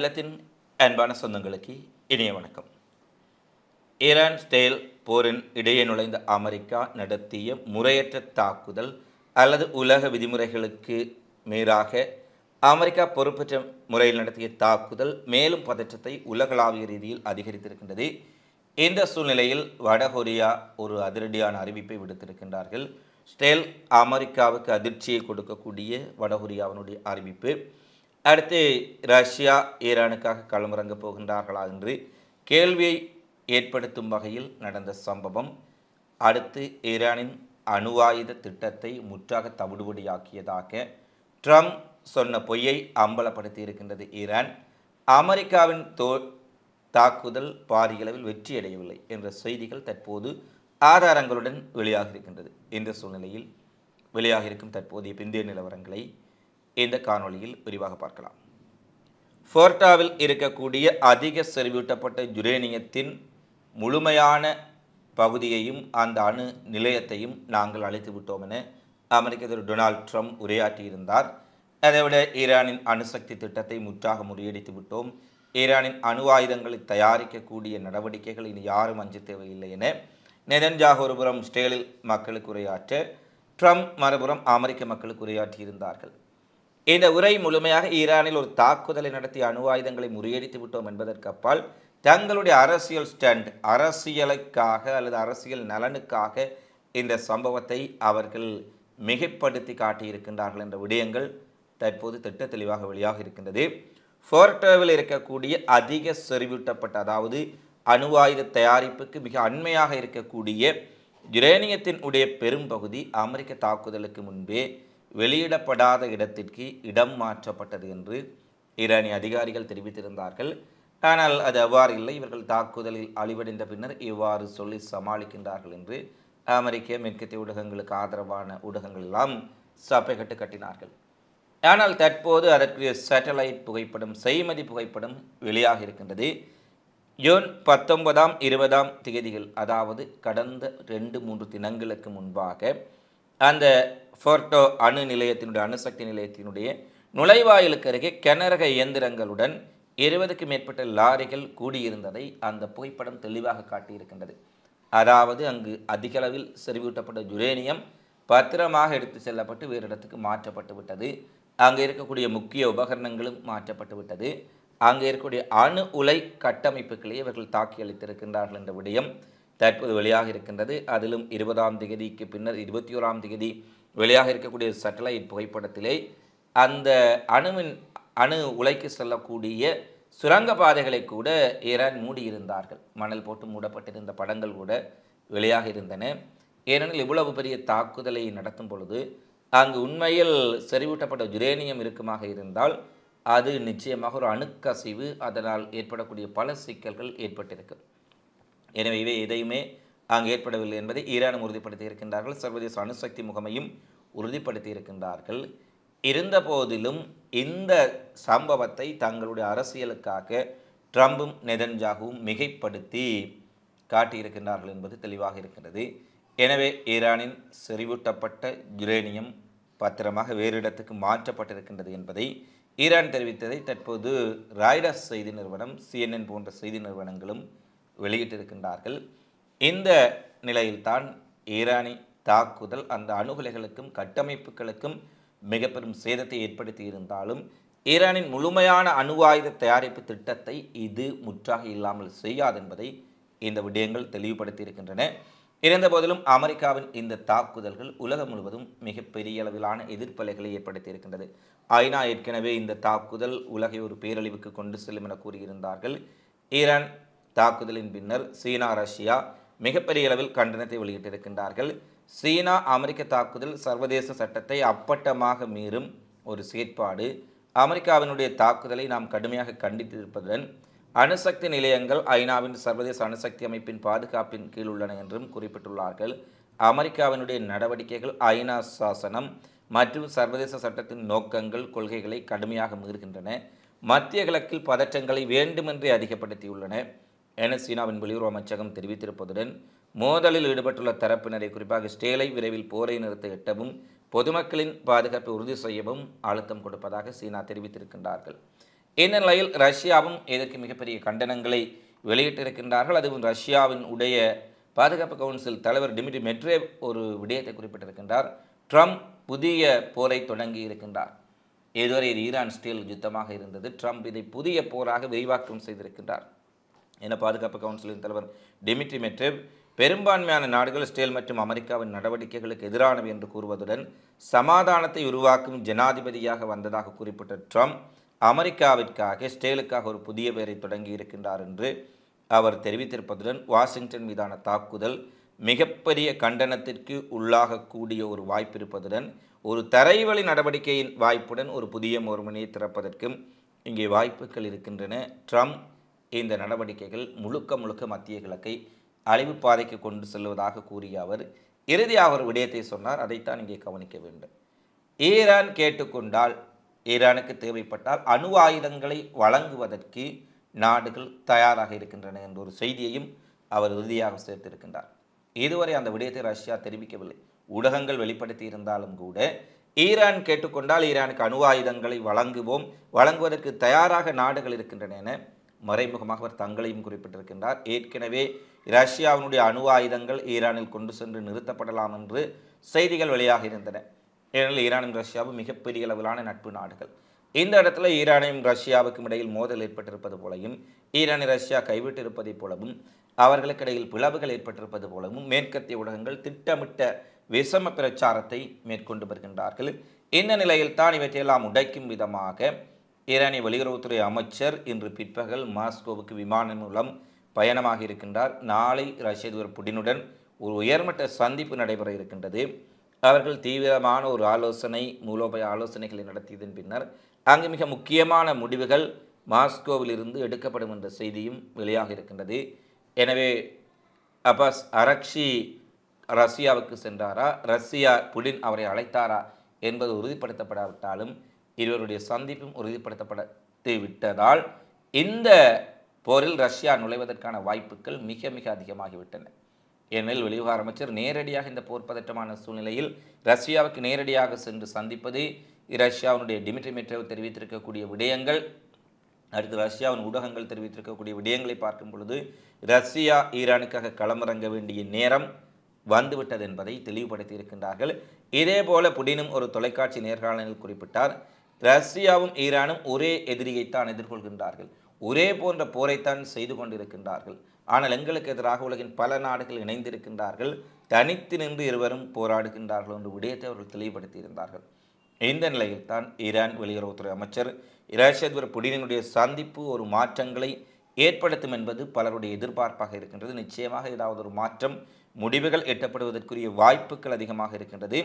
அகிலத்தின் அன்பான சொந்தங்களுக்கு இனிய வணக்கம். ஈரான் ஸ்டேல் போரின் இடையே நுழைந்த அமெரிக்கா நடத்திய முறையற்ற தாக்குதல் அல்லது உலக விதிமுறைகளுக்கு மீறாக அமெரிக்கா பொறுப்பற்ற முறையில் நடத்திய தாக்குதல் மேலும் பதற்றத்தை உலகளாவிய ரீதியில் அதிகரித்திருக்கின்றது. இந்த சூழ்நிலையில் வடகொரியா ஒரு அதிரடியான அறிவிப்பை விடுத்திருக்கின்றார்கள். ஸ்டேல் அமெரிக்காவுக்கு அதிர்ச்சியை கொடுக்கக்கூடிய வடகொரியாவினுடைய அறிவிப்பு அடுத்து ரஷ்யா ஈரானுக்காக களமிறங்க போகின்றார்களா என்று கேள்வியை ஏற்படுத்தும் வகையில் நடந்த சம்பவம் அடுத்து ஈரானின் அணு ஆயுத திட்டத்தை முற்றாக தவிடுபடியாக்கியதாக ட்ரம்ப் சொன்ன பொய்யை அம்பலப்படுத்தி இருக்கின்றது ஈரான். அமெரிக்காவின் தோ தாக்குதல் பாரியளவில் வெற்றியடையவில்லை என்ற செய்திகள் தற்போது ஆதாரங்களுடன் வெளியாக இருக்கின்றது இந்த சூழ்நிலையில் வெளியாக இருக்கும் தற்போதைய பிந்தைய நிலவரங்களை இந்த காணொளியில் விரிவாக பார்க்கலாம். ஃபோர்டாவில் இருக்கக்கூடிய அதிக செறிவூட்டப்பட்ட யுரேனியத்தின் முழுமையான பகுதியையும் அந்த அணு நிலையத்தையும் நாங்கள் அழைத்து விட்டோம் என அமெரிக்க திரு டொனால்ட் ட்ரம்ப் உரையாற்றியிருந்தார். அதைவிட ஈரானின் அணுசக்தி திட்டத்தை முற்றாக முறியடித்து விட்டோம். ஈரானின் அணு ஆயுதங்களை தயாரிக்கக்கூடிய நடவடிக்கைகள் இனி யாரும் அஞ்ச தேவையில்லை என நெதன்ஜாக ஒருபுறம் ஸ்டேலில் மக்களுக்கு உரையாற்ற ட்ரம்ப் மறுபுறம் அமெரிக்க மக்களுக்கு உரையாற்றியிருந்தார்கள். இந்த உரை முழுமையாக ஈரானில் ஒரு தாக்குதலை நடத்தி அணு ஆயுதங்களை முறியடித்து விட்டோம் என்பதற்கு அப்பால் தங்களுடைய அரசியல் ஸ்டண்ட் அரசியலுக்காக அல்லது அரசியல் நலனுக்காக இந்த சம்பவத்தை அவர்கள் மிகைப்படுத்தி காட்டியிருக்கின்றார்கள் என்ற விடயங்கள் தற்போது திட்ட தெளிவாக வெளியாக இருக்கின்றது. ஃபோர்டோவில் இருக்கக்கூடிய அதிக செறிவூட்டப்பட்ட அதாவது அணு ஆயுத தயாரிப்புக்கு மிக அண்மையாக இருக்கக்கூடிய யுரேனியத்தின் உடைய பெரும்பகுதி அமெரிக்க தாக்குதலுக்கு முன்பே வெளியிடப்படாத இடத்திற்கு இடம் மாற்றப்பட்டது என்று ஈரானிய அதிகாரிகள் தெரிவித்திருந்தார்கள். ஆனால் அது அவ்வாறு இல்லை. இவர்கள் தாக்குதலில் அழிவடைந்த பின்னர் இவ்வாறு சொல்லி சமாளிக்கின்றார்கள் என்று அமெரிக்க மேற்கத்திய ஊடகங்களுக்கு ஆதரவான ஊடகங்கள் எல்லாம் சப்பை கட்டு கட்டினார்கள். ஆனால் தற்போது அதற்குரிய சேட்டலைட் புகைப்படம் செய்மதி புகைப்படம் வெளியாக இருக்கின்றது. ஜூன் பத்தொன்பதாம் இருபதாம் தேதிகள் அதாவது கடந்த ரெண்டு மூன்று தினங்களுக்கு முன்பாக அந்த ஃபோர்டோ அணு நிலையத்தினுடைய அணுசக்தி நிலையத்தினுடைய நுழைவாயிலுக்கு அருகே கனரக இயந்திரங்களுடன் இருபதுக்கு மேற்பட்ட லாரிகள் கூடியிருந்ததை அந்த புகைப்படம் தெளிவாக காட்டியிருக்கின்றது. அதாவது அங்கு அதிக அளவில் செறிவூட்டப்பட்ட யுரேனியம் பத்திரமாக எடுத்து செல்லப்பட்டு வேறு இடத்துக்கு மாற்றப்பட்டு விட்டது. அங்கே இருக்கக்கூடிய முக்கிய உபகரணங்களும் மாற்றப்பட்டு விட்டது. அங்கே இருக்கக்கூடிய அணு உலை கட்டமைப்புகளை இவர்கள் தாக்கி அளித்திருக்கின்றார்கள் என்ற விடயம் தற்போது வெளியாக இருக்கின்றது. அதிலும் இருபதாம் திகதிக்கு பின்னர் இருபத்தி ஓராம் திகதி வெளியாக இருக்கக்கூடிய சேட்டலைட் புகைப்படத்திலே அந்த அணுவின் அணு உலைக்கு செல்லக்கூடிய சுரங்க பாதைகளை கூட ஈரான் மூடியிருந்தார்கள். மணல் போட்டு மூடப்பட்டிருந்த படங்கள் கூட வெளியாக இருந்தன. ஏனெனில் இவ்வளவு பெரிய தாக்குதலை நடத்தும் பொழுது அங்கு உண்மையில் செறிவூட்டப்பட்ட யுரேனியம் இருக்குமாக இருந்தால் அது நிச்சயமாக ஒரு அணுக்கசிவு அதனால் ஏற்படக்கூடிய பல சிக்கல்கள் ஏற்பட்டிருக்கு எனவே இவை எதையுமே அங்கு ஏற்படவில்லை என்பதை ஈரானும் உறுதிப்படுத்தி இருக்கின்றார்கள் சர்வதேச அணுசக்தி முகமையும் உறுதிப்படுத்தி இருக்கின்றார்கள் இருந்த போதிலும் இந்த சம்பவத்தை தங்களுடைய அரசியலுக்காக ட்ரம்பும் நெதன்ஜாகவும் மிகைப்படுத்தி காட்டியிருக்கின்றார்கள் என்பது தெளிவாக இருக்கின்றது. எனவே ஈரானின் செறிவூட்டப்பட்ட யுரேனியம் பத்திரமாக வேறு இடத்துக்கு மாற்றப்பட்டிருக்கின்றது என்பதை ஈரான் தெரிவித்ததை தற்போது ராய்டர்ஸ் செய்தி நிறுவனம் சிஎன்என் போன்ற செய்தி நிறுவனங்களும் வெளியிட்டிருக்கின்றார்கள். இந்த நிலையில்தான் ஈரானி தாக்குதல் அந்த அணுகுலைகளுக்கும் கட்டமைப்புகளுக்கும் மிக பெரும் சேதத்தை ஏற்படுத்தி இருந்தாலும் ஈரானின் முழுமையான அணு ஆயுத தயாரிப்பு திட்டத்தை இது முற்றாக இல்லாமல் செய்யாது என்பதை இந்த விடயங்கள் தெளிவுபடுத்தி இருக்கின்றன இருந்தபோதிலும் அமெரிக்காவின் இந்த தாக்குதல்கள் உலகம் முழுவதும் மிகப்பெரிய அளவிலான எதிர்ப்பலைகளை ஏற்படுத்தி இருக்கின்றது ஐநா ஏற்கனவே இந்த தாக்குதல் உலகை ஒரு பேரழிவுக்கு கொண்டு செல்லும் என கூறியிருந்தார்கள். ஈரான் தாக்குதலின் பின்னர் சீனா ரஷ்யா மிகப்பெரிய அளவில் கண்டனத்தை வெளியிட்டிருக்கின்றார்கள். சீனா அமெரிக்க தாக்குதல் சர்வதேச சட்டத்தை அப்பட்டமாக மீறும் ஒரு செயற்பாடு. அமெரிக்காவினுடைய தாக்குதலை நாம் கடுமையாக கண்டித்திருப்பதுடன் அணுசக்தி நிலையங்கள் ஐநாவின் சர்வதேச அணுசக்தி அமைப்பின் பாதுகாப்பின் கீழ் உள்ளன என்றும் குறிப்பிட்டுள்ளார்கள். அமெரிக்காவினுடைய நடவடிக்கைகள் ஐநா சாசனம் மற்றும் சர்வதேச சட்டத்தின் நோக்கங்கள் கொள்கைகளை கடுமையாக மீறுகின்றன. மத்திய கிழக்கில் பதற்றங்களை வேண்டுமென்றே அதிகப்படுத்தியுள்ளன. என சீனாவின் வெளியுறவு அமைச்சகம் தெரிவித்திருப்பதுடன் மோதலில் ஈடுபட்டுள்ள தரப்பினரை குறிப்பாக ஸ்டேலை விரைவில் போரை நிறுத்த எட்டவும் பொதுமக்களின் பாதுகாப்பை உறுதி செய்யவும் அழுத்தம் கொடுப்பதாக சீனா தெரிவித்திருக்கின்றார்கள். இந்த நிலையில் ரஷ்யாவும் இதற்கு மிகப்பெரிய கண்டனங்களை வெளியிட்டிருக்கின்றார்கள். அதுவும் ரஷ்யாவின் உடைய பாதுகாப்பு கவுன்சில் தலைவர் டிமிட்ரி மெட்ரேவ் ஒரு விடயத்தை குறிப்பிட்டிருக்கின்றார். ட்ரம்ப் புதிய போரை தொடங்கி இருக்கின்றார். இதுவரை இது ஈரான் ஸ்டீல் யுத்தமாக இருந்தது. ட்ரம்ப் இதை புதிய போராக விரிவாக்கம் செய்திருக்கின்றார். என பாதுகாப்பு கவுன்சிலின் தலைவர் டிமிட்ரி மெட்ரேவ் பெரும்பான்மையான நாடுகள் ஸ்டேல் மற்றும் அமெரிக்காவின் நடவடிக்கைகளுக்கு எதிரானவை என்று கூறுவதுடன் சமாதானத்தை உருவாக்கும் ஜனாதிபதியாக வந்ததாக குறிப்பிட்ட ட்ரம்ப் அமெரிக்காவிற்காக ஸ்டேலுக்காக ஒரு புதிய பெயரை தொடங்கி இருக்கின்றார் என்று அவர் தெரிவித்திருப்பதுடன் வாஷிங்டன் மீதான தாக்குதல் மிகப்பெரிய கண்டனத்திற்கு உள்ளாகக்கூடிய ஒரு வாய்ப்பிருப்பதுடன் ஒரு தரைவழி நடவடிக்கையின் வாய்ப்புடன் ஒரு புதிய முறைமையை திறப்பதற்கும் இங்கே வாய்ப்புகள் இருக்கின்றன. ட்ரம்ப் இந்த நடவடிக்கைகள் முழுக்க முழுக்க மத்திய கிழக்கை அழிவு பாதைக்கு கொண்டு செல்வதாக கூறிய அவர் இறுதியாக ஒரு விடயத்தை சொன்னார். அதைத்தான் இங்கே கவனிக்க வேண்டும். ஈரான் கேட்டுக்கொண்டால் ஈரானுக்கு தேவைப்பட்டால் அணு ஆயுதங்களை வழங்குவதற்கு நாடுகள் தயாராக இருக்கின்றன என்ற ஒரு செய்தியையும் அவர் உறுதியாக சேர்த்திருக்கின்றார். இதுவரை அந்த விடயத்தை ரஷ்யா தெரிவிக்கவில்லை. ஊடகங்கள் வெளிப்படுத்தி இருந்தாலும் கூட ஈரான் கேட்டுக்கொண்டால் ஈரானுக்கு அணு ஆயுதங்களை வழங்குவோம் வழங்குவதற்கு தயாராக நாடுகள் இருக்கின்றன என மறைமுகமாக அவர் தங்களையும் குறிப்பிட்டிருக்கின்றார். ஏற்கனவே ரஷ்யாவினுடைய அணு ஆயுதங்கள் ஈரானில் கொண்டு சென்று நிறுத்தப்படலாம் என்று செய்திகள் வெளியாக இருந்தன. ஏனெனில் ஈரானும் ரஷ்யாவும் மிகப்பெரிய அளவிலான நட்பு நாடுகள். இந்த இடத்துல ஈரானையும் ரஷ்யாவுக்கும் இடையில் மோதல் ஏற்பட்டிருப்பது போலையும் ஈரானை ரஷ்யா கைவிட்டிருப்பதைப் போலவும் அவர்களுக்கு இடையில் பிளவுகள் ஏற்பட்டிருப்பது போலவும் மேற்கத்திய ஊடகங்கள் திட்டமிட்ட விஷம பிரச்சாரத்தை மேற்கொண்டு வருகின்றார்கள். இந்த நிலையில் தான் இவற்றையெல்லாம் உடைக்கும் விதமாக ஈரானிய வெளியுறவுத்துறை அமைச்சர் இன்று பிற்பகல் மாஸ்கோவுக்கு விமானம் மூலம் பயணமாக இருக்கின்றார். நாளை ரஷ்ய அதிபர் புடினுடன் ஒரு உயர்மட்ட சந்திப்பு நடைபெற இருக்கின்றது. அவர்கள் தீவிரமான ஒரு ஆலோசனை மூலோபாய ஆலோசனைகளை நடத்தியதன் பின்னர் அங்கு மிக முக்கியமான முடிவுகள் மாஸ்கோவிலிருந்து எடுக்கப்படும் என்ற செய்தியும் வெளியாக இருக்கின்றது. எனவே அப்பாஸ் அரக்ஷி ரஷ்யாவுக்கு சென்றாரா? ரஷ்யா புடின் அவரை அழைத்தாரா என்பது உறுதிப்படுத்தப்படாவிட்டாலும் இருவருடைய சந்திப்பும் உறுதிப்படுத்தப்பட்டு விட்டதால் இந்த போரில் ரஷ்யா நுழைவதற்கான வாய்ப்புகள் மிக மிக அதிகமாகிவிட்டன. ஏனெனில் வெளிவிவகார அமைச்சர் நேரடியாக இந்த போர் பதற்றமான சூழ்நிலையில் ரஷ்யாவுக்கு நேரடியாக சென்று சந்திப்பது ரஷ்யாவினுடைய டிமிட்ரி மெட்ரேவ் தெரிவித்திருக்கக்கூடிய விடயங்கள் அடுத்து ரஷ்யாவின் ஊடகங்கள் தெரிவித்திருக்கக்கூடிய விடயங்களை பார்க்கும் பொழுது ரஷ்யா ஈரானுக்காக களமிறங்க வேண்டிய நேரம் வந்துவிட்டது என்பதை தெளிவுபடுத்தி இருக்கின்றார்கள் இதேபோல புடினும் ஒரு தொலைக்காட்சி நேர்காணலில் குறிப்பிட்டார் ரஷ்யாவும் ஈரானும் ஒரே எதிரியைத்தான் எதிர்கொள்கின்றார்கள். ஒரே போன்ற போரைத்தான் செய்து கொண்டிருக்கின்றார்கள். ஆனால் எங்களுக்கு எதிராக உலகின் பல நாடுகள் இணைந்திருக்கின்றார்கள். தனித்து நின்று இருவரும் போராடுகின்றார்கள் என்று விடயத்தை அவர்கள் தெளிவுபடுத்தியிருந்தார்கள். இந்த நிலையில் தான் ஈரான் வெளியுறவுத்துறை அமைச்சர் ரஷ்ய அதிபர் புடினுடைய சந்திப்பு ஒரு மாற்றங்களை ஏற்படுத்தும் என்பது பலருடைய எதிர்பார்ப்பாக இருக்கின்றது. நிச்சயமாக ஏதாவது ஒரு மாற்றம் முடிவுகள் எட்டப்படுவதற்குரிய வாய்ப்புகள் அதிகமாக இருக்கின்றது.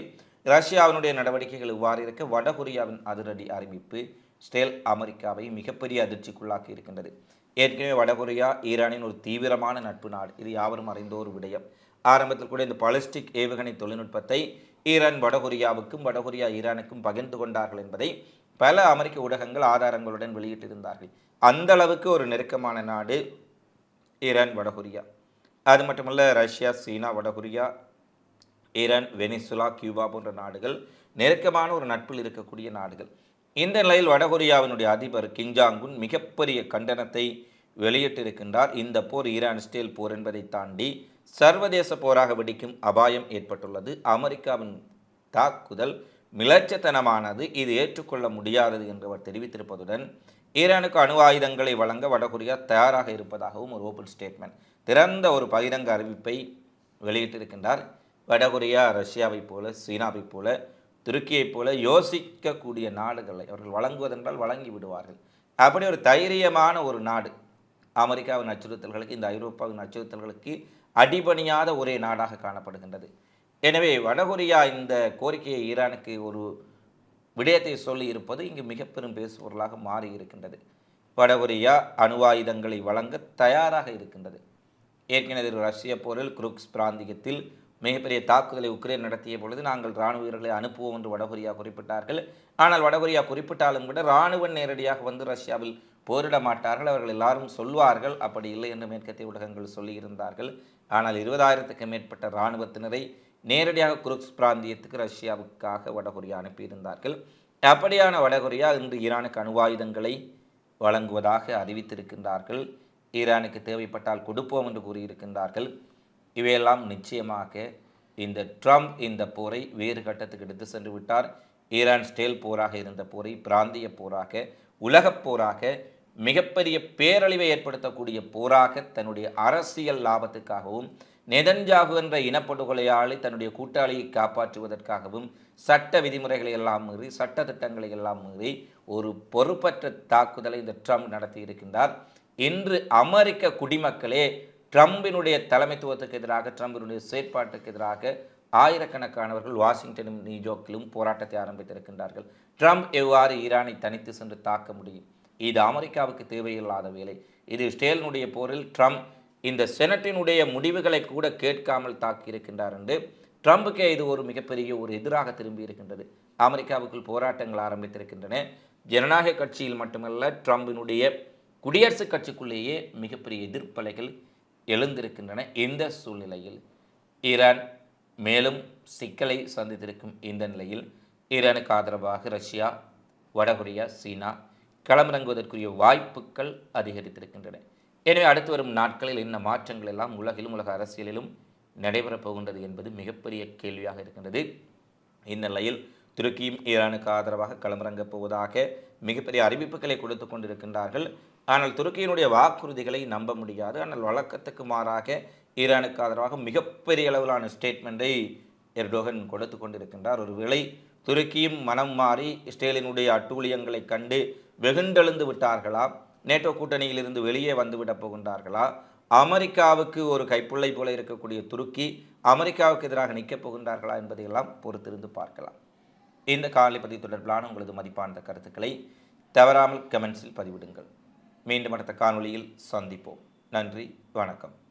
ரஷ்யாவினுடைய நடவடிக்கைகள் இவ்வாறு இருக்க வடகொரியாவின் அதிரடி அறிவிப்பு ஸ்டேல் அமெரிக்காவை மிகப்பெரிய அதிர்ச்சிக்குள்ளாக்கி இருக்கின்றது. ஏற்கனவே வடகொரியா ஈரானின் ஒரு தீவிரமான நட்பு நாடு. இது யாவரும் அறிந்த ஒரு விடயம். ஆரம்பத்தில் கூட இந்த பாலிஸ்டிக் ஏவுகணை தொழில்நுட்பத்தை ஈரான் வடகொரியாவுக்கும் வடகொரியா ஈரானுக்கும் பகிர்ந்து கொண்டார்கள் என்பதை பல அமெரிக்க ஊடகங்கள் ஆதாரங்களுடன் வெளியிட்டிருந்தார்கள். அந்த அளவுக்கு ஒரு நெருக்கமான நாடு ஈரான் வடகொரியா. அது மட்டுமல்ல ரஷ்யா சீனா வடகொரியா ஈரான் வெனிசுலா கியூபா போன்ற நாடுகள் நெருக்கமான ஒரு நட்பில் இருக்கக்கூடிய நாடுகள். இந்த நிலையில் வடகொரியாவினுடைய அதிபர் கிங்ஜாங்குன் மிகப்பெரிய கண்டனத்தை வெளியிட்டிருக்கின்றார். இந்த போர் ஈரான் ஸ்டேல் போர் என்பதை தாண்டி சர்வதேச போராக வெடிக்கும் அபாயம் ஏற்பட்டுள்ளது. அமெரிக்காவின் தாக்குதல் மிளச்சத்தனமானது இது ஏற்றுக்கொள்ள முடியாதது என்று அவர் தெரிவித்திருப்பதுடன் ஈரானுக்கு அணு ஆயுதங்களை வழங்க வடகொரியா தயாராக இருப்பதாகவும் ஒரு ஓப்பன் ஸ்டேட்மெண்ட். திறந்த ஒரு பகிரங்க அறிவிப்பை வெளியிட்டிருக்கின்றார். வடகொரியா ரஷ்யாவைப் போல சீனாவைப் போல துருக்கியைப் போல யோசிக்கக்கூடிய நாடுகளை அவர்கள் வழங்குவதென்றால் வழங்கி விடுவார்கள். அப்படி ஒரு தைரியமான ஒரு நாடு அமெரிக்காவின் அச்சுறுத்தல்களுக்கு இந்த ஐரோப்பாவின் அச்சுறுத்தல்களுக்கு அடிபணியாத ஒரே நாடாக காணப்படுகின்றது. எனவே வடகொரியா இந்த கோரிக்கையை ஈரானுக்கு ஒரு விடயத்தை சொல்லி இருப்பது இங்கு மிக பெரும் பேசுபொருளாக மாறி இருக்கின்றது. வடகொரியா அணு ஆயுதங்களை வழங்க தயாராக இருக்கின்றது. ஏற்கனவே ரஷ்ய போரில் குருக்ஸ் பிராந்தியத்தில் மிகப்பெரிய தாக்குதலை உக்ரைன் நடத்திய பொழுது நாங்கள் இராணுவ வீரர்களை அனுப்புவோம் என்று வடகொரியா குறிப்பிட்டார்கள். ஆனால் வடகொரியா குறிப்பிட்டாலும் கூட இராணுவம் நேரடியாக வந்து ரஷ்யாவில் போரிட மாட்டார்கள். அவர்கள் எல்லாரும் சொல்வார்கள் அப்படி இல்லை என்று மேற்கத்திய ஊடகங்கள் சொல்லியிருந்தார்கள். ஆனால் இருபதாயிரத்துக்கு மேற்பட்ட இராணுவத்தினரை நேரடியாக குருக்ஸ் பிராந்தியத்துக்கு ரஷ்யாவுக்காக வடகொரியா அனுப்பியிருந்தார்கள். அப்படியான வடகொரியா இன்று ஈரானுக்கு அணுவாயுதங்களை வழங்குவதாக அறிவித்திருக்கின்றார்கள். ஈரானுக்கு தேவைப்பட்டால் கொடுப்போம் என்று கூறியிருக்கின்றார்கள். இவையெல்லாம் நிச்சயமாக இந்த ட்ரம்ப் இந்த போரை வேறு கட்டத்துக்கு எடுத்து சென்று விட்டார். ஈரான் ஸ்டேல் போராக இருந்த போரை பிராந்திய போராக உலகப் போராக மிகப்பெரிய பேரழிவை ஏற்படுத்தக்கூடிய போராக தன்னுடைய அரசியல் லாபத்துக்காகவும் நெதன்ஜாகு என்ற இனப்படுகொலையாளி தன்னுடைய கூட்டாளியை காப்பாற்றுவதற்காகவும் சட்ட விதிமுறைகளை எல்லாம் மீறி சட்ட திட்டங்களை எல்லாம் மீறி ஒரு பொறுப்பற்ற தாக்குதலை இந்த ட்ரம்ப் நடத்தி இருக்கின்றார். இன்று அமெரிக்க குடிமக்களே ட்ரம்பினுடைய தலைமைத்துவத்துக்கு எதிராக ட்ரம்பினுடைய செயற்பாட்டுக்கு எதிராக ஆயிரக்கணக்கானவர்கள் வாஷிங்டனும் நியூயார்க்கிலும் போராட்டத்தை ஆரம்பித்திருக்கின்றார்கள். ட்ரம்ப் எவ்வாறு ஈரானை தனித்து சென்று தாக்க முடியும்? இது அமெரிக்காவுக்கு தேவையில்லாத வேலை. இது ஸ்டேலினுடைய போரில் ட்ரம்ப் இந்த செனட்டினுடைய முடிவுகளை கூட கேட்காமல் தாக்கியிருக்கின்றார் என்று ட்ரம்புக்கே இது ஒரு மிகப்பெரிய ஒரு எதிராக திரும்பி இருக்கின்றது. அமெரிக்காவுக்குள் போராட்டங்கள் ஆரம்பித்திருக்கின்றன. ஜனநாயக கட்சியில் மட்டுமல்ல ட்ரம்பினுடைய குடியரசுக் கட்சிக்குள்ளேயே மிகப்பெரிய எதிர்ப்பலைகள் எழுந்திருக்கின்றன இந்த சூழ்நிலையில். ஈரான் மேலும் சிக்கலை சந்தித்திருக்கும் இந்த நிலையில் ஈரானுக்கு ஆதரவாக ரஷ்யா வடகொரியா சீனா களமிறங்குவதற்குரிய வாய்ப்புகள் அதிகரித்திருக்கின்றன. எனவே அடுத்து வரும் நாட்களில் என்ன மாற்றங்கள் எல்லாம் உலகிலும் உலக அரசியலிலும் நடைபெறப் போகின்றது என்பது மிகப்பெரிய கேள்வியாக இருக்கின்றது. இந்நிலையில் துருக்கியும் ஈரானுக்கு ஆதரவாக களமிறங்கப் போவதாக மிகப்பெரிய அறிவிப்புகளை கொடுத்து கொண்டிருக்கின்றார்கள். ஆனால் துருக்கியினுடைய வாக்குறுதிகளை நம்ப முடியாது. ஆனால் வழக்கத்துக்கு மாறாக ஈரானுக்கு ஆதரவாக மிகப்பெரிய அளவிலான ஸ்டேட்மெண்ட்டை எர்டோகன் கொடுத்து கொண்டிருக்கின்றார். ஒருவேளை துருக்கியும் மனம் மாறி இஸ்ரேலினுடைய அட்டூழியங்களை கண்டு வெகுண்டெழுந்து விட்டார்களா? நேட்டோ கூட்டணியிலிருந்து வெளியே வந்துவிடப் போகின்றார்களா? அமெரிக்காவுக்கு ஒரு கைப்புள்ளை போல இருக்கக்கூடிய துருக்கி அமெரிக்காவுக்கு எதிராக நிற்கப் போகின்றார்களா என்பதையெல்லாம் பொறுத்திருந்து பார்க்கலாம். இந்த காலை தொடர்பிலான உங்களது மதிப்பான கருத்துக்களை தவறாமல் கமெண்ட்ஸில் பதிவிடுங்கள். மீண்டும் அடுத்த காணொளியில் சந்திப்போம். நன்றி வணக்கம்.